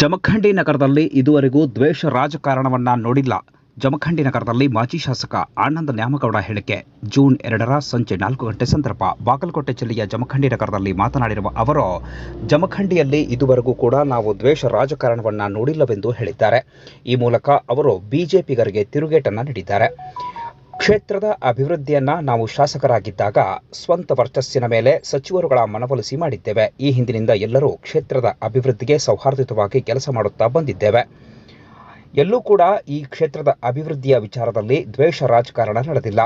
ಜಮಖಂಡಿ ನಗರದಲ್ಲಿ ಇದುವರೆಗೂ ದ್ವೇಷ ರಾಜಕಾರಣವನ್ನ ನೋಡಿಲ್ಲ. ಜಮಖಂಡಿ ನಗರದಲ್ಲಿ ಮಾಜಿ ಶಾಸಕ ಆನಂದ ನ್ಯಾಮಗೌಡ ಹೇಳಿಕೆ. ಜೂನ್ ಎರಡರ ಸಂಜೆ ನಾಲ್ಕು ಗಂಟೆ ಸಂದರ್ಭ ಬಾಗಲಕೋಟೆ ಜಿಲ್ಲೆಯ ಜಮಖಂಡಿ ನಗರದಲ್ಲಿ ಮಾತನಾಡಿರುವ ಅವರು, ಜಮಖಂಡಿಯಲ್ಲಿ ಇದುವರೆಗೂ ಕೂಡ ನಾವು ದ್ವೇಷ ರಾಜಕಾರಣವನ್ನ ನೋಡಿಲ್ಲವೆಂದು ಹೇಳಿದ್ದಾರೆ. ಈ ಮೂಲಕ ಅವರು ಬಿಜೆಪಿಗರಿಗೆ ತಿರುಗೇಟನ್ನು ನೀಡಿದ್ದಾರೆ. ಕ್ಷೇತ್ರದ ಅಭಿವೃದ್ಧಿಯನ್ನ ನಾವು ಶಾಸಕರಾಗಿದ್ದಾಗ ಸ್ವಂತ ವರ್ಚಸ್ಸಿನ ಮೇಲೆ ಸಚಿವರುಗಳ ಮನವೊಲಿಸಿ ಮಾಡಿದ್ದೇವೆ. ಈ ಹಿಂದಿನಿಂದ ಎಲ್ಲರೂ ಕ್ಷೇತ್ರದ ಅಭಿವೃದ್ಧಿಗೆ ಸೌಹಾರ್ದಯುತವಾಗಿ ಕೆಲಸ ಮಾಡುತ್ತಾ ಬಂದಿದ್ದೇವೆ. ಎಲ್ಲೂ ಕೂಡ ಈ ಕ್ಷೇತ್ರದ ಅಭಿವೃದ್ಧಿಯ ವಿಚಾರದಲ್ಲಿ ದ್ವೇಷ ರಾಜಕಾರಣ ನಡೆದಿಲ್ಲ.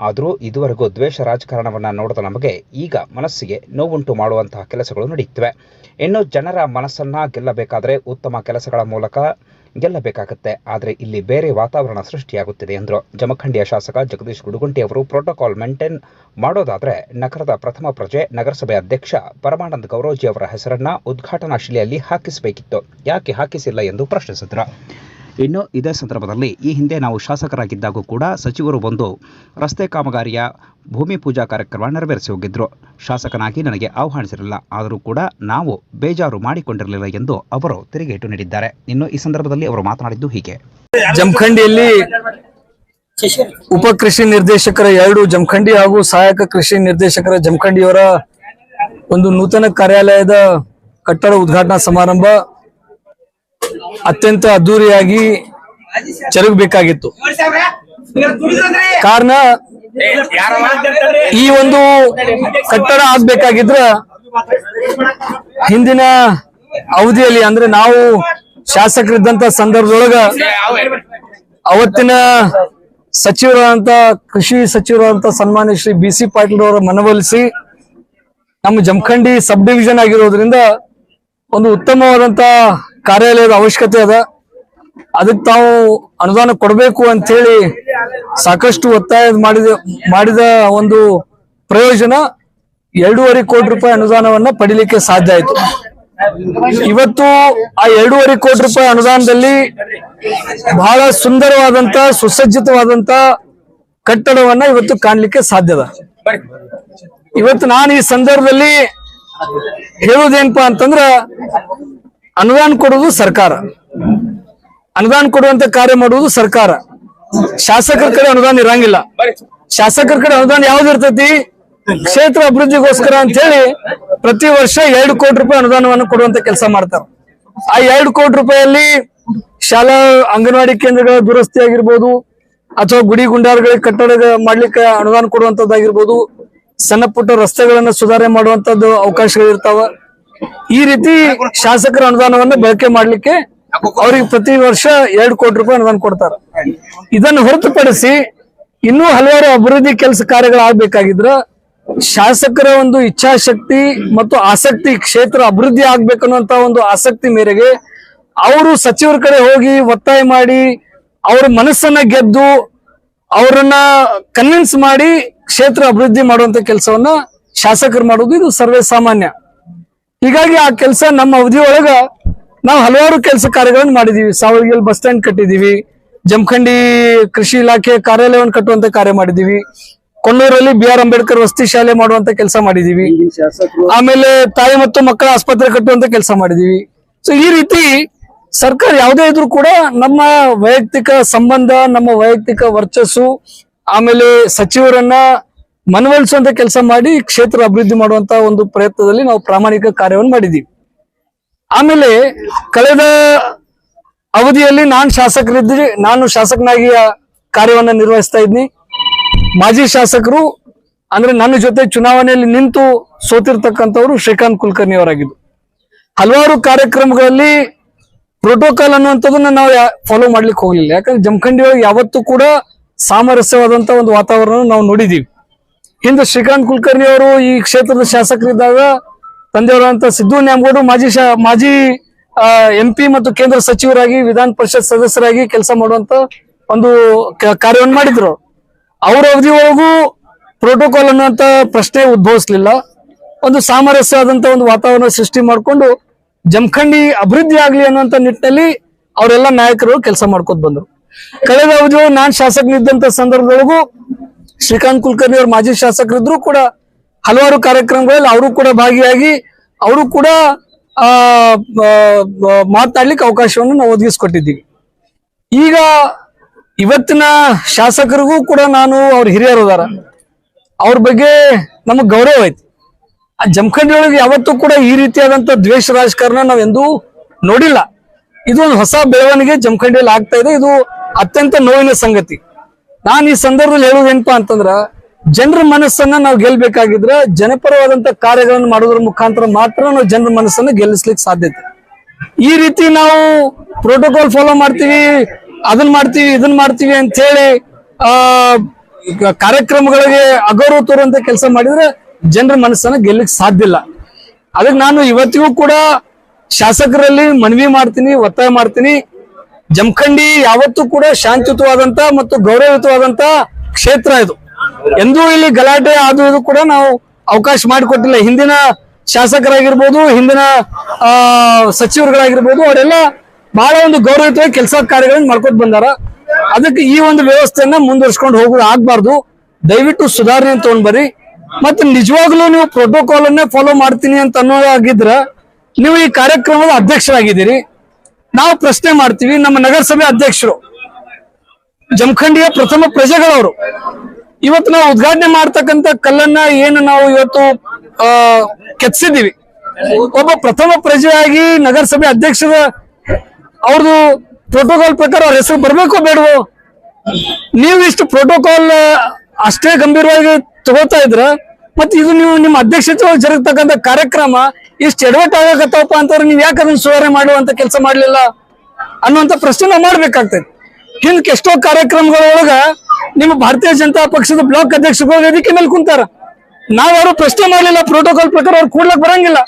ಆದರೂ ಇದುವರೆಗೂ ದ್ವೇಷ ರಾಜಕಾರಣವನ್ನು ನೋಡಿದ ನಮಗೆ ಈಗ ಮನಸ್ಸಿಗೆ ನೋವುಂಟು ಮಾಡುವಂತಹ ಕೆಲಸಗಳು ನಡೆಯುತ್ತಿವೆ ಇನ್ನು ಜನರ ಮನಸ್ಸನ್ನು ಗೆಲ್ಲಬೇಕಾದರೆ ಉತ್ತಮ ಕೆಲಸಗಳ ಮೂಲಕ ಗೆಲ್ಲಬೇಕಾಗುತ್ತೆ. ಆದರೆ ಇಲ್ಲಿ ಬೇರೆ ವಾತಾವರಣ ಸೃಷ್ಟಿಯಾಗುತ್ತಿದೆ ಎಂದರು. ಜಮಖಂಡಿಯ ಶಾಸಕ ಜಗದೀಶ್ ಗುಡುಗುಂಟಿ ಅವರು ಪ್ರೋಟೋಕಾಲ್ ಮೇಂಟೈನ್ ಮಾಡೋದಾದರೆ ನಗರದ ಪ್ರಥಮ ಪ್ರಜೆ, ನಗರಸಭೆ ಅಧ್ಯಕ್ಷ ಪರಮಾನಂದ್ ಗೌರೋಜಿ ಅವರ ಹೆಸರನ್ನ ಉದ್ಘಾಟನಾ ಶಿಲೆಯಲ್ಲಿ ಹಾಕಿಸಬೇಕಿತ್ತು. ಯಾಕೆ ಹಾಕಿಸಿಲ್ಲ ಎಂದು ಪ್ರಶ್ನಿಸಿದರು. ಇನ್ನು ಇದೇ ಸಂದರ್ಭದಲ್ಲಿ ಈ ಹಿಂದೆ ನಾವು ಶಾಸಕರಾಗಿದ್ದಾಗೂ ಕೂಡ ಸಚಿವರು ಬಂದು ರಸ್ತೆ ಕಾಮಗಾರಿಯ ಭೂಮಿ ಪೂಜಾ ಕಾರ್ಯಕ್ರಮ ನೆರವೇರಿಸಿ ಹೋಗಿದ್ದರು ಶಾಸಕನಾಗಿ ನನಗೆ ಆಹ್ವಾನಿಸಿರಲಿಲ್ಲ. ಆದರೂ ಕೂಡ ನಾವು ಬೇಜಾರು ಮಾಡಿಕೊಂಡಿರಲಿಲ್ಲ ಎಂದು ಅವರು ತಿರುಗೇಟು ನೀಡಿದ್ದಾರೆ. ಇನ್ನು ಈ ಸಂದರ್ಭದಲ್ಲಿ ಅವರು ಮಾತನಾಡಿದ್ದು ಹೀಗೆ. ಜಮಖಂಡಿಯಲ್ಲಿ ಉಪ ಕೃಷಿ ನಿರ್ದೇಶಕರ ಎರಡು ಜಮಖಂಡಿ ಹಾಗೂ ಸಹಾಯಕ ಕೃಷಿ ನಿರ್ದೇಶಕರ ಜಮಖಂಡಿಯವರ ಒಂದು ನೂತನ ಕಾರ್ಯಾಲಯದ ಕಟ್ಟಡ ಉದ್ಘಾಟನಾ ಸಮಾರಂಭ ಅತ್ಯಂತ ಅದ್ದೂರಿಯಾಗಿ ಜರುಗಬೇಕಾಗಿತ್ತು. ಕಾರಣ, ಈ ಒಂದು ಕಟ್ಟಡ ಆಗ್ಬೇಕಾಗಿದ್ರ ಹಿಂದಿನ ಅವಧಿಯಲ್ಲಿ, ಅಂದ್ರೆ ನಾವು ಶಾಸಕರಿದ್ದಂತ ಸಂದರ್ಭದೊಳಗ ಅವತ್ತಿನ ಸಚಿವರಾದಂತ, ಕೃಷಿ ಸಚಿವರಾದಂತ ಸನ್ಮಾನ್ಯ ಶ್ರೀ ಬಿ ಸಿ ಪಾಟೀಲ್ ಅವರ ಮನವೊಲಿಸಿ ನಮ್ಮ ಜಮಖಂಡಿ ಸಬ್ ಡಿವಿಷನ್ ಆಗಿರೋದ್ರಿಂದ ಒಂದು ಉತ್ತಮವಾದಂತ ಕಾರ್ಯಾಲಯದ ಅವಶ್ಯಕತೆ ಅದ. ಅದಕ್ಕೆ ತಾವು ಅನುದಾನ ಕೊಡಬೇಕು ಅಂತ ಹೇಳಿ ಸಾಕಷ್ಟು ಒತ್ತಾಯ ಮಾಡಿದ ಮಾಡಿದ ಒಂದು ಪ್ರಯೋಜನ ಎರಡೂವರೆ ಕೋಟಿ ರೂಪಾಯಿ ಅನುದಾನವನ್ನ ಪಡಿಲಿಕ್ಕೆ ಸಾಧ್ಯ ಆಯ್ತು. ಇವತ್ತು ಆ ಎರಡೂವರೆ ಕೋಟಿ ರೂಪಾಯಿ ಅನುದಾನದಲ್ಲಿ ಬಹಳ ಸುಂದರವಾದಂತ, ಸುಸಜ್ಜಿತವಾದಂತ ಕಟ್ಟಡವನ್ನ ಇವತ್ತು ಕಾಣಲಿಕ್ಕೆ ಸಾಧ್ಯದ ಇವತ್ತು ನಾನು ಈ ಸಂದರ್ಭದಲ್ಲಿ ಹೇಳುವುದೇನಪ್ಪಾ ಅಂತಂದ್ರ ಅನುದಾನ ಕೊಡುವುದು ಸರ್ಕಾರ. ಅನುದಾನ ಕೊಡುವಂತ ಕಾರ್ಯ ಮಾಡುವುದು ಸರ್ಕಾರ. ಶಾಸಕರ ಕಡೆ ಅನುದಾನ ಇರಂಗಿಲ್ಲ. ಶಾಸಕರ ಕಡೆ ಅನುದಾನ ಯಾವ್ದು ಇರ್ತೈತಿ? ಕ್ಷೇತ್ರ ಅಭಿವೃದ್ಧಿಗೋಸ್ಕರ ಅಂತ ಹೇಳಿ ಪ್ರತಿ ವರ್ಷ ಎರಡು ಕೋಟಿ ರೂಪಾಯಿ ಅನುದಾನವನ್ನು ಕೊಡುವಂತ ಕೆಲಸ ಮಾಡ್ತಾರ. ಆ ಎರಡು ಕೋಟಿ ರೂಪಾಯಿಯಲ್ಲಿ ಶಾಲಾ, ಅಂಗನವಾಡಿ ಕೇಂದ್ರಗಳ ದುರಸ್ತಿ ಆಗಿರ್ಬೋದು, ಅಥವಾ ಗುಡಿ ಗುಂಡಾರಗಳಿಗೆ ಕಟ್ಟಡ ಮಾಡ್ಲಿಕ್ಕೆ ಅನುದಾನ ಕೊಡುವಂತದ್ದಾಗಿರ್ಬೋದು, ಸಣ್ಣ ಪುಟ್ಟ ರಸ್ತೆಗಳನ್ನ ಸುಧಾರಣೆ ಮಾಡುವಂತದ್ದು ಅವಕಾಶಗಳಿರ್ತಾವ. ಈ ರೀತಿ ಶಾಸಕರ ಅನುದಾನವನ್ನ ಬಳಕೆ ಮಾಡ್ಲಿಕ್ಕೆ ಅವ್ರಿಗೆ ಪ್ರತಿ ವರ್ಷ ಎರಡು ಕೋಟಿ ರೂಪಾಯಿ ಅನುದಾನ ಕೊಡ್ತಾರೆ. ಇದನ್ನು ಹೊರತುಪಡಿಸಿ ಇನ್ನೂ ಹಲವಾರು ಅಭಿವೃದ್ಧಿ ಕೆಲಸ ಕಾರ್ಯಗಳಾಗಬೇಕಾಗಿದ್ರ ಶಾಸಕರ ಒಂದು ಇಚ್ಛಾಶಕ್ತಿ ಮತ್ತು ಆಸಕ್ತಿ ಕ್ಷೇತ್ರ ಅಭಿವೃದ್ಧಿ ಆಗ್ಬೇಕನ್ನುವಂತ ಒಂದು ಆಸಕ್ತಿ ಮೇರೆಗೆ ಅವರು ಸಚಿವರ ಕಡೆ ಹೋಗಿ ಒತ್ತಾಯ ಮಾಡಿ ಅವ್ರ ಮನಸ್ಸನ್ನ ಗೆದ್ದು ಅವರನ್ನ ಕನ್ವಿನ್ಸ್ ಮಾಡಿ ಕ್ಷೇತ್ರ ಅಭಿವೃದ್ಧಿ ಮಾಡುವಂತ ಕೆಲಸವನ್ನ ಶಾಸಕರು ಮಾಡುವುದು ಇದು ಸರ್ವೇ ಸಾಮಾನ್ಯ. ಹೀಗಾಗಿ ಆ ಕೆಲಸ ನಮ್ಮ ಅವಧಿಯೊಳಗ ಒಳಗ ನಾವು ಹಲವಾರು ಕೆಲಸ ಕಾರ್ಯಗಳನ್ನು ಮಾಡಿದೀವಿ. ಸಾವಳಗಿಲ್ ಬಸ್ ಸ್ಟ್ಯಾಂಡ್ ಕಟ್ಟಿದೀವಿ. ಜಮಖಂಡಿ ಕೃಷಿ ಇಲಾಖೆ ಕಾರ್ಯಾಲಯವನ್ನು ಕಟ್ಟುವಂತ ಕಾರ್ಯ ಮಾಡಿದೀವಿ. ಕೊಣ್ಣೂರಲ್ಲಿ ಬಿ ಆರ್ ಅಂಬೇಡ್ಕರ್ ವಸತಿ ಶಾಲೆ ಮಾಡುವಂತ ಕೆಲಸ ಮಾಡಿದೀವಿ. ಆಮೇಲೆ ತಾಯಿ ಮತ್ತು ಮಕ್ಕಳ ಆಸ್ಪತ್ರೆ ಕಟ್ಟುವಂತ ಕೆಲಸ ಮಾಡಿದೀವಿ. ಸೊ ಈ ರೀತಿ ಸರ್ಕಾರ ಯಾವುದೇ ಇದ್ರೂ ಕೂಡ ನಮ್ಮ ವೈಯಕ್ತಿಕ ಸಂಬಂಧ ನಮ್ಮ ವೈಯಕ್ತಿಕ ವರ್ಚಸ್ಸು ಆಮೇಲೆ ಸಚಿವರನ್ನ ಮನವೊಲಿಸುವಂತ ಕೆಲಸ ಮಾಡಿ ಕ್ಷೇತ್ರ ಅಭಿವೃದ್ಧಿ ಮಾಡುವಂತ ಒಂದು ಪ್ರಯತ್ನದಲ್ಲಿ ನಾವು ಪ್ರಾಮಾಣಿಕ ಕಾರ್ಯವನ್ನು ಮಾಡಿದ್ದೀವಿ. ಆಮೇಲೆ ಕಳೆದ ಅವಧಿಯಲ್ಲಿ ನಾನು ಶಾಸಕರಿದ್ದಿ, ನಾನು ಶಾಸಕನಾಗಿ ಕಾರ್ಯವನ್ನ ನಿರ್ವಹಿಸ್ತಾ ಇದ್ನಿ. ಮಾಜಿ ಶಾಸಕರು, ಅಂದ್ರೆ ನನ್ನ ಜೊತೆ ಚುನಾವಣೆಯಲ್ಲಿ ನಿಂತು ಸೋತಿರ್ತಕ್ಕಂಥವ್ರು ಶ್ರೀಕಾಂತ್ ಕುಲಕರ್ಣಿ ಅವರಾಗಿದ್ದು ಹಲವಾರು ಕಾರ್ಯಕ್ರಮಗಳಲ್ಲಿ ಪ್ರೋಟೋಕಾಲ್ ಅನ್ನುವಂಥದ್ದನ್ನ ನಾವು ಫಾಲೋ ಮಾಡ್ಲಿಕ್ಕೆ ಹೋಗ್ಲಿಲ್ಲ. ಯಾಕಂದ್ರೆ ಜಮಖಂಡಿ ಒಳಗೆ ಯಾವತ್ತೂ ಕೂಡ ಸಾಮರಸ್ಯವಾದಂತ ಒಂದು ವಾತಾವರಣ ನಾವು ನೋಡಿದೀವಿ ಹಿಂದೆ ಶ್ರೀಕಾಂತ್ ಕುಲಕರ್ಣಿ ಅವರು ಈ ಕ್ಷೇತ್ರದ ಶಾಸಕರಿದ್ದಾಗ ತಂದೆಯವರಂತ ಸಿದ್ದು ನ್ಯಾಮಗೌಡ ಮಾಜಿ ಮಾಜಿ ಎಂ ಪಿ ಮತ್ತು ಕೇಂದ್ರ ಸಚಿವರಾಗಿ, ವಿಧಾನ ಪರಿಷತ್ ಸದಸ್ಯರಾಗಿ ಕೆಲಸ ಮಾಡುವಂತ ಒಂದು ಕಾರ್ಯವನ್ನು ಮಾಡಿದ್ರು. ಅವರ ಅವಧಿ ಒಳಗೂ ಪ್ರೋಟೋಕಾಲ್ ಅನ್ನುವಂತ ಪ್ರಶ್ನೆ ಉದ್ಭವಿಸಲಿಲ್ಲ. ಒಂದು ಸಾಮರಸ್ಯವಾದಂತ ಒಂದು ವಾತಾವರಣ ಸೃಷ್ಟಿ ಮಾಡಿಕೊಂಡು ಜಮಖಂಡಿ ಅಭಿವೃದ್ಧಿ ಆಗ್ಲಿ ಅನ್ನುವಂತ ನಿಟ್ಟಿನಲ್ಲಿ ಅವರೆಲ್ಲ ನಾಯಕರು ಕೆಲಸ ಮಾಡ್ಕೊತ ಬಂದ್ರು. ಕಳೆದ ಅವಧಿ ಒಳಗೆ ನಾನ್ ಶಾಸಕನಿದ್ದಂತ ಸಂದರ್ಭದೊಳಗೂ ಶ್ರೀಕಾಂತ್ ಕುಲಕರ್ಣಿ ಅವರು ಮಾಜಿ ಶಾಸಕರಿದ್ರು ಕೂಡ ಹಲವಾರು ಕಾರ್ಯಕ್ರಮಗಳಲ್ಲಿ ಅವರು ಕೂಡ ಭಾಗಿಯಾಗಿ ಅವರು ಕೂಡ ಮಾತಾಡ್ಲಿಕ್ಕೆ ಅವಕಾಶವನ್ನು ನಾವು ಒದಗಿಸ್ಕೊಟ್ಟಿದ್ದೀವಿ. ಈಗ ಇವತ್ತಿನ ಶಾಸಕರಿಗೂ ಕೂಡ ನಾನು ಅವ್ರ ಹಿರಿಯರು ಅದಾರ. ಅವ್ರ ಬಗ್ಗೆ ನಮಗ್ ಗೌರವ ಐತಿ. ಆ ಜಮಖಂಡಿ ಒಳಗೆ ಯಾವತ್ತೂ ಕೂಡ ಈ ರೀತಿಯಾದಂತ ದ್ವೇಷ ರಾಜಕಾರಣ ನಾವ್ ಎಂದೂ ನೋಡಿಲ್ಲ. ಇದು ಒಂದು ಹೊಸ ಬೆಳವಣಿಗೆ ಜಮಖಂಡಿಯಲ್ಲಿ ಆಗ್ತಾ ಇದೆ. ಇದು ಅತ್ಯಂತ ನೋವಿನ ಸಂಗತಿ. ನಾನು ಈ ಸಂದರ್ಭದಲ್ಲಿ ಹೇಳುವುದೇನಪ್ಪಾ ಅಂತಂದ್ರ, ಜನರ ಮನಸ್ಸನ್ನ ನಾವು ಗೆಲ್ಬೇಕಾಗಿದ್ರ ಜನಪರವಾದಂತ ಕಾರ್ಯಗಳನ್ನು ಮಾಡೋದ್ರ ಮುಖಾಂತರ ಮಾತ್ರ ನಾವು ಜನರ ಮನಸ್ಸನ್ನ ಗೆಲ್ಲಿಸ್ಲಿಕ್ಕೆ ಸಾಧ್ಯತೆ ಈ ರೀತಿ ನಾವು ಪ್ರೋಟೋಕಾಲ್ ಫಾಲೋ ಮಾಡ್ತೀವಿ ಅದನ್ನ ಮಾಡ್ತೀವಿ ಇದನ್ನ ಮಾಡ್ತೀವಿ ಅಂತ ಹೇಳಿ ಆ, ಕಾರ್ಯಕ್ರಮಗಳಿಗೆ ಅಗೌರವ ತೋರುವಂತ ಕೆಲಸ ಮಾಡಿದ್ರೆ ಜನರ ಮನಸ್ಸನ್ನ ಗೆಲ್ಲಕ್ಕೆ ಸಾಧ್ಯ ಇಲ್ಲ. ಅದಕ್ಕೆ ನಾನು ಇವತ್ತಿಗೂ ಕೂಡ ಶಾಸಕರಲ್ಲಿ ಮನವಿ ಮಾಡ್ತೀನಿ, ಒತ್ತಾಯ ಮಾಡ್ತೀನಿ. ಜಮಖಂಡಿ ಯಾವತ್ತೂ ಕೂಡ ಶಾಂತಿಯುತವಾದಂತ ಮತ್ತು ಗೌರವಯುತವಾದಂತ ಕ್ಷೇತ್ರ ಇದು. ಎಂದೂ ಇಲ್ಲಿ ಗಲಾಟೆ ಅದು ಕೂಡ ನಾವು ಅವಕಾಶ ಮಾಡಿಕೊಟ್ಟಿಲ್ಲ. ಹಿಂದಿನ ಶಾಸಕರಾಗಿರ್ಬೋದು, ಹಿಂದಿನ, ಆ, ಸಚಿವರುಗಳಾಗಿರ್ಬೋದು, ಅವರೆಲ್ಲ ಬಹಳ ಒಂದು ಗೌರವಯುತವಾಗಿ ಕೆಲಸ ಕಾರ್ಯಗಳನ್ನು ಮಾಡ್ಕೊಂಡು ಬಂದಾರ. ಅದಕ್ಕೆ ಈ ಒಂದು ವ್ಯವಸ್ಥೆಯನ್ನ ಮುಂದುವರ್ಸ್ಕೊಂಡು ಹೋಗೋದು ಆಗ್ಬಾರ್ದು. ದಯವಿಟ್ಟು ಸುಧಾರಣೆ ತಗೊಂಡ್ ಬರ್ರಿ. ಮತ್ತೆ ನಿಜವಾಗ್ಲೂ ನೀವು ಪ್ರೋಟೋಕಾಲ್ ಅನ್ನೇ ಫಾಲೋ ಮಾಡ್ತೀನಿ ಅಂತ ಅನ್ನೋದಾಗಿದ್ರ, ನೀವು ಈ ಕಾರ್ಯಕ್ರಮದ ಅಧ್ಯಕ್ಷರಾಗಿದ್ದೀರಿ. ನಾವು ಪ್ರಶ್ನೆ ಮಾಡ್ತೀವಿ ನಮ್ಮ ನಗರಸಭೆ ಅಧ್ಯಕ್ಷರು, ಜಮಖಂಡಿಯ ಪ್ರಥಮ ಪ್ರಜೆಗಳವರು. ಇವತ್ತು ನಾವು ಉದ್ಘಾಟನೆ ಮಾಡ್ತಕ್ಕಂಥ ಕಲ್ಲನ್ನ ಏನು ನಾವು ಇವತ್ತು, ಆ ಒಬ್ಬ ಪ್ರಥಮ ಪ್ರಜೆಯಾಗಿ ನಗರಸಭೆ ಅಧ್ಯಕ್ಷರ ಅವ್ರದ್ದು ಪ್ರೋಟೋಕಾಲ್ ಪ್ರಕಾರ ಅವ್ರ ಹೆಸರು ಬರ್ಬೇಕೋ ಬೇಡವೋ? ನೀವು ಇಷ್ಟು ಪ್ರೋಟೋಕಾಲ್ ಅಷ್ಟೇ ಗಂಭೀರವಾಗಿ ತಗೋತಾ ಇದ್ರ ಮತ್ತೆ ಇದು ನೀವು ನಿಮ್ಮ ಅಧ್ಯಕ್ಷತೆ ಜರುಗತಕ್ಕಂತ ಕಾರ್ಯಕ್ರಮ ಇಷ್ಟು ಎಡವಟ್ ಆಗಕತ್ತವಪ್ಪ ಅಂತಂದ್ರೆ ನೀವು ಯಾಕೆ ಅದನ್ನ ಸುಧಾರಣೆ ಮಾಡುವಂತ ಕೆಲಸ ಮಾಡ್ಲಿಲ್ಲ ಅನ್ನುವಂತ ಪ್ರಶ್ನೆ ನಾವು ಮಾಡ್ಬೇಕಾಗ್ತದೆ ಹಿಂದಕ್ಕೆ ಎಷ್ಟೋ ಕಾರ್ಯಕ್ರಮಗಳೊಳಗ ನಿಮ್ಮ ಭಾರತೀಯ ಜನತಾ ಪಕ್ಷದ ಬ್ಲಾಕ್ ಅಧ್ಯಕ್ಷಗಳು ವೇದಿಕೆ ಮೇಲೆ ಕುಂತಾರ. ನಾವ್ ಯಾರು ಪ್ರಶ್ನೆ ಮಾಡ್ಲಿಲ್ಲ ಪ್ರೋಟೋಕಾಲ್ ಪ್ರಕಾರ ಅವ್ರು ಕೂಡ್ಲಕ್ ಬರಂಗಿಲ್ಲ.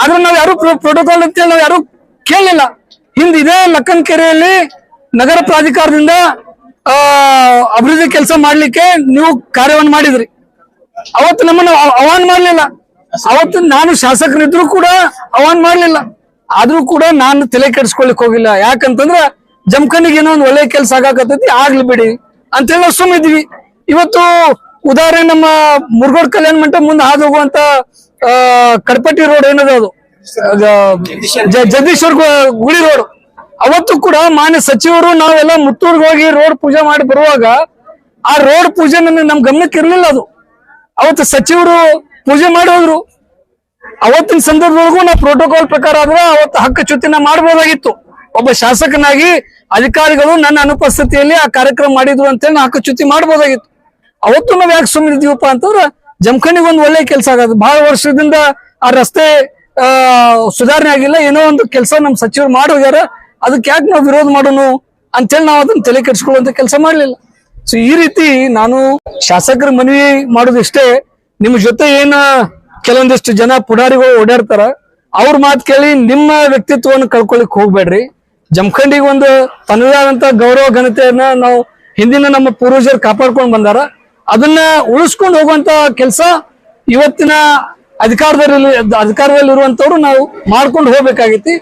ಆದ್ರೆ ನಾವ್ ಯಾರು ಪ್ರೋಟೋಕಾಲ್ ಅಂತೇಳಿ ನಾವ್ ಯಾರು ಕೇಳಲಿಲ್ಲ. ಹಿಂದ್ ಇದೇ ಲಕ್ಕನ್ ಕೆರೆಯಲ್ಲಿ ನಗರ ಪ್ರಾಧಿಕಾರದಿಂದ ಅಭಿವೃದ್ಧಿ ಕೆಲಸ ಮಾಡ್ಲಿಕ್ಕೆ ನೀವು ಕಾರ್ಯವನ್ನು ಮಾಡಿದ್ರಿ. ಅವತ್ತು ನಮ್ಮನ್ನು ಅವಾನ್ ಆಹ್ವಾನ ಮಾಡ್ಲಿಲ್ಲ ಅವತ್ತು ನಾನು ಶಾಸಕರಿದ್ರು ಕೂಡ ಅವಾನ್ ಮಾಡ್ಲಿಲ್ಲ. ಆದ್ರೂ ಕೂಡ ನಾನು ತಲೆ ಕೆಡಿಸ್ಕೊಳ್ಲಿಕ್ ಹೋಗಿಲ್ಲ. ಯಾಕಂತಂದ್ರ ಜಮಖಂಡಿಗೆ ಏನೋ ಒಂದು ಒಳ್ಳೆ ಕೆಲಸ ಆಗಾಕತ್ತೈತಿ ಆಗ್ಲಿ ಬಿಡಿ. ಅಂತೇಳಿ ನಾವು ಸುಮ್ಮಿದ್ವಿ ಇವತ್ತು ಉದಾಹರಣೆ ನಮ್ಮ ಮುರುಗೋಡ್ ಕಲ್ಯಾಣ ಮಂಟಪ ಮುಂದೆ ಹಾದು ಹೋಗುವಂತ ಆ, ಕಡಪಟ್ಟಿ ರೋಡ್ ಏನದ ಅದು? ಜಗದೀಶ್ವರ್ ಗುಡಿ ರೋಡ್. ಅವತ್ತು ಕೂಡ ಮಾನ್ಯ ಸಚಿವರು ನಾವೆಲ್ಲ ಮುತ್ತೂರ್ಗೆ ಹೋಗಿ ರೋಡ್ ಪೂಜೆ ಮಾಡಿ ಬರುವಾಗ ಆ ರೋಡ್ ಪೂಜೆ ನಮ್ಗೆ ನಮ್ ಗಮನಕ್ಕೆ ಇರ್ಲಿಲ್ಲ ಅದು. ಅವತ್ತು ಸಚಿವರು ಪೂಜೆ ಮಾಡೋದ್ರು ಅವತ್ತಿನ ಸಂದರ್ಭದೊಳಗೂ ನಾವು ಪ್ರೋಟೋಕಾಲ್ ಪ್ರಕಾರ ಆದ್ರೆ ಅವತ್ತು ಹಕ್ಕು ಚ್ಯುತಿನ ಮಾಡಬಹುದಾಗಿತ್ತು ಒಬ್ಬ ಶಾಸಕನಾಗಿ ಅಧಿಕಾರಿಗಳು ನನ್ನ ಅನುಪಸ್ಥಿತಿಯಲ್ಲಿ ಆ ಕಾರ್ಯಕ್ರಮ ಮಾಡಿದ್ರು ಅಂತೇಳಿ ಹಕ್ಕ ಚ್ಯುತಿ ಮಾಡಬಹುದಾಗಿತ್ತು ಅವತ್ತು ನಾವು ಯಾಕೆ ಸುಮ್ಮನಿದೀವಪ್ಪ ಅಂತಂದ್ರೆ ಜಮಖಂಡಿಗೆ ಒಂದು ಒಳ್ಳೆ ಕೆಲಸ ಆಗೋದು. ಬಹಳ ವರ್ಷದಿಂದ ಆ ರಸ್ತೆ ಸುಧಾರಣೆ ಆಗಿಲ್ಲ. ಏನೋ ಒಂದು ಕೆಲಸ ನಮ್ಮ ಸಚಿವರು ಮಾಡೋಗ್ಯಾರ ಅದಕ್ಕೆ ಯಾಕೆ ನಾವು ವಿರೋಧ ಮಾಡೋನು ಅಂತೇಳಿ ನಾವು ಅದನ್ನ ತಲೆ ಕೆಡಿಸ್ಕೊಳ್ಳುವಂತ ಕೆಲಸ ಮಾಡ್ಲಿಲ್ಲ. ಸೊ ಈ ರೀತಿ ನಾನು ಶಾಸಕರ ಮನವಿ ಮಾಡೋದಿಷ್ಟೇ, ನಿಮ್ಮ ಜೊತೆ ಏನ ಕೆಲವೊಂದಿಷ್ಟು ಜನ ಪುಡಾರಿಗಳು ಓಡಾಡ್ತಾರ, ಅವ್ರ ಮಾತು ಕೇಳಿ ನಿಮ್ಮ ವ್ಯಕ್ತಿತ್ವವನ್ನು ಕಳ್ಕೊಳಿಕ್ ಹೋಗ್ಬೇಡ್ರಿ. ಜಮಖಂಡಿಗೆ ಒಂದು ತನ್ನದೇ ಆದಂತ ಗೌರವ ಘನತೆಯನ್ನ ನಾವು ಹಿಂದಿನ ನಮ್ಮ ಪೂರ್ವಜರು ಕಾಪಾಡ್ಕೊಂಡು ಬಂದಾರ. ಅದನ್ನ ಉಳಿಸ್ಕೊಂಡು ಹೋಗುವಂತ ಕೆಲಸ ಇವತ್ತಿನ ಅಧಿಕಾರದಲ್ಲಿ ಅಧಿಕಾರದಲ್ಲಿ ಇರುವಂತವ್ರು ನಾವು ಮಾಡ್ಕೊಂಡು ಹೋಗ್ಬೇಕಾಗೈತಿ.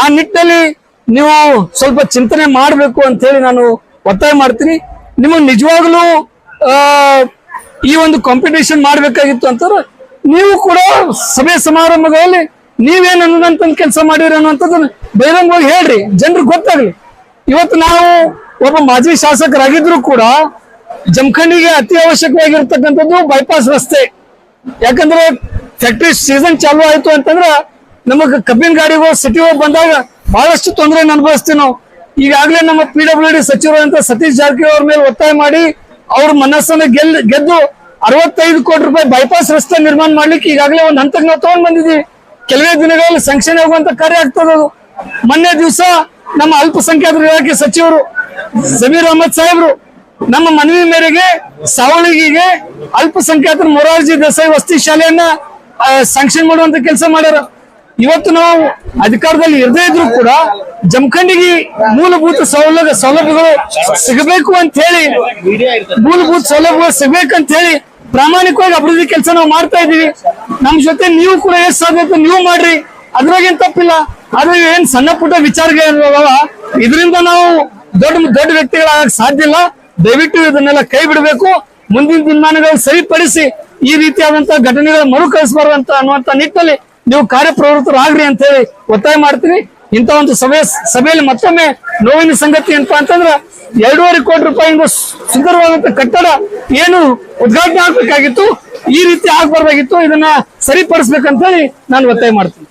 ಆ ನಿಟ್ಟಿನಲ್ಲಿ ನೀವು ಸ್ವಲ್ಪ ಚಿಂತನೆ ಮಾಡಬೇಕು ಅಂತ ಹೇಳಿ ನಾನು ಒತ್ತಾಯ ಮಾಡ್ತೀನಿ. ನಿಮಗೆ ನಿಜವಾಗ್ಲೂ ಈ ಒಂದು ಕಾಂಪಿಟೇಷನ್ ಮಾಡ್ಬೇಕಾಗಿತ್ತು ಅಂತಾರೆ ನೀವು ಕೂಡ ಸಭೆ ಸಮಾರಂಭಗಳಲ್ಲಿ ನೀವೇನು ಅನ್ನೋದಂತ ಕೆಲಸ ಮಾಡಿರಿ ಅನ್ನುವಂಥದ್ದನ್ನ ಬಹಿರಂಗವಾಗಿ ಹೇಳ್ರಿ. ಜನರಿಗೆ ಗೊತ್ತಾಗ್ಲಿ. ಇವತ್ತು ನಾವು ಒಬ್ಬ ಮಾಜಿ ಶಾಸಕರಾಗಿದ್ರು ಕೂಡ ಜಮಖಂಡಿಗೆ ಅತಿ ಅವಶ್ಯಕವಾಗಿರ್ತಕ್ಕಂಥದ್ದು ಬೈಪಾಸ್ ರಸ್ತೆ. ಯಾಕಂದ್ರೆ ಫ್ಯಾಕ್ಟ್ರಿ ಸೀಸನ್ ಚಾಲು ಆಯ್ತು ಅಂತಂದ್ರ ನಮಗ್ ಕಬ್ಬಿನ ಗಾಡಿಗಳು ಸಿಟಿ ಹೋಗಿ ಬಂದಾಗ ಬಹಳಷ್ಟು ತೊಂದರೆ ಅನುಭವಿಸ್ತೀವಿ ನಾವು. ಈಗಾಗಲೇ ನಮ್ಮ ಪಿ ಡಬ್ಲ್ಯೂ ಡಿ ಸಚಿವರಾದಂತ ಸತೀಶ್ ಜಾರಕಿಹೊಳಿ ಅವ್ರ ಮೇಲೆ ಒತ್ತಾಯ ಮಾಡಿ ಅವ್ರ ಮನಸ್ಸನ್ನ ಗೆಲ್, ಗೆದ್ದು ಅರವತ್ತೈದು ಕೋಟಿ ರೂಪಾಯಿ ಬೈಪಾಸ್ ರಸ್ತೆ ನಿರ್ಮಾಣ ಮಾಡ್ಲಿಕ್ಕೆ ಈಗಾಗಲೇ ಒಂದು ಹಂತಕ್ಕೆ ನಾವು ತಗೊಂಡ್ ಬಂದಿದ್ವಿ. ಕೆಲವೇ ದಿನಗಳಲ್ಲಿ ಸಂಕ್ಷನ್ ಆಗುವಂತ ಕಾರ್ಯ ಆಗ್ತದೆ ಅದು ಮೊನ್ನೆ ದಿವಸ ನಮ್ಮ ಅಲ್ಪಸಂಖ್ಯಾತರ ಇಲಾಖೆ ಸಚಿವರು ಜಮೀರ್ ಅಹಮದ್ ಸಾಹೇಬ್ರು ನಮ್ಮ ಮನವಿ ಮೇರೆಗೆ ಸಾವಳಿಗೆ ಅಲ್ಪಸಂಖ್ಯಾತರ ಮೊರಾರ್ಜಿ ದೇಸಾಯಿ ವಸತಿ ಶಾಲೆಯನ್ನ ಸ್ಯಾಂಕ್ಷನ್ ಮಾಡುವಂತ ಕೆಲಸ ಮಾಡ್ಯಾರ. ಇವತ್ತು ನಾವು ಅಧಿಕಾರದಲ್ಲಿ ಇರದೇ ಇದ್ರು ಕೂಡ ಜಮಖಂಡಿಗೆ ಮೂಲಭೂತ ಸೌಲಭ್ಯ ಸೌಲಭ್ಯಗಳು ಸಿಗಬೇಕು ಅಂತ ಹೇಳಿ, ಮೂಲಭೂತ ಸೌಲಭ್ಯಗಳು ಸಿಗ್ಬೇಕಂತ ಹೇಳಿ ಪ್ರಾಮಾಣಿಕವಾಗಿ ಅಭಿವೃದ್ಧಿ ಕೆಲಸ ನಾವು ಮಾಡ್ತಾ ಇದೀವಿ ನಮ್ ಜೊತೆ ನೀವು ಕೂಡ ಎಷ್ಟು ಸಾಧ್ಯತೆ ನೀವು ಮಾಡ್ರಿ. ಅದ್ರಾಗೇನ್ ತಪ್ಪಿಲ್ಲ. ಆದ್ರೆ ಏನ್ ಸಣ್ಣ ಪುಟ್ಟ ವಿಚಾರಗಳ ಇದರಿಂದ ನಾವು ದೊಡ್ಡ ದೊಡ್ಡ ವ್ಯಕ್ತಿಗಳಾಗಕ್ ಸಾಧ್ಯ ಇಲ್ಲ. ದಯವಿಟ್ಟು ಇದನ್ನೆಲ್ಲ ಕೈ ಬಿಡಬೇಕು. ಮುಂದಿನ ದಿನಮಾನಗಳು ಸರಿಪಡಿಸಿ ಈ ರೀತಿಯಾದಂತಹ ಘಟನೆಗಳ ಮರುಕಳಿಸಬಾರ್ದು ಅಂತ ಅನ್ನುವಂತ ನಿಟ್ಟಿನಲ್ಲಿ ನೀವು ಕಾರ್ಯಪ್ರವೃತ್ತರಾಗ್ರಿ ಅಂತ ಹೇಳಿ ಒತ್ತಾಯ ಮಾಡ್ತೀನಿ. ಇಂಥ ಒಂದು ಸಭೆ, ಸಭೆಯಲ್ಲಿ ಮತ್ತೊಮ್ಮೆ ನೋವಿನ ಸಂಗತಿ ಏನಪ್ಪಾ ಅಂತಂದ್ರ ಎರಡೂವರೆ ಕೋಟಿ ರೂಪಾಯಿ ಸುಂದರವಾದಂತ ಕಟ್ಟಡ ಏನು ಉದ್ಘಾಟನೆ ಆಗ್ಬೇಕಾಗಿತ್ತು, ಈ ರೀತಿ ಆಗ್ಬಾರ್ದಾಗಿತ್ತು, ಇದನ್ನ ಸರಿಪಡಿಸ್ಬೇಕಂತ ಹೇಳಿ ನಾನು ಒತ್ತಾಯ ಮಾಡ್ತೀನಿ.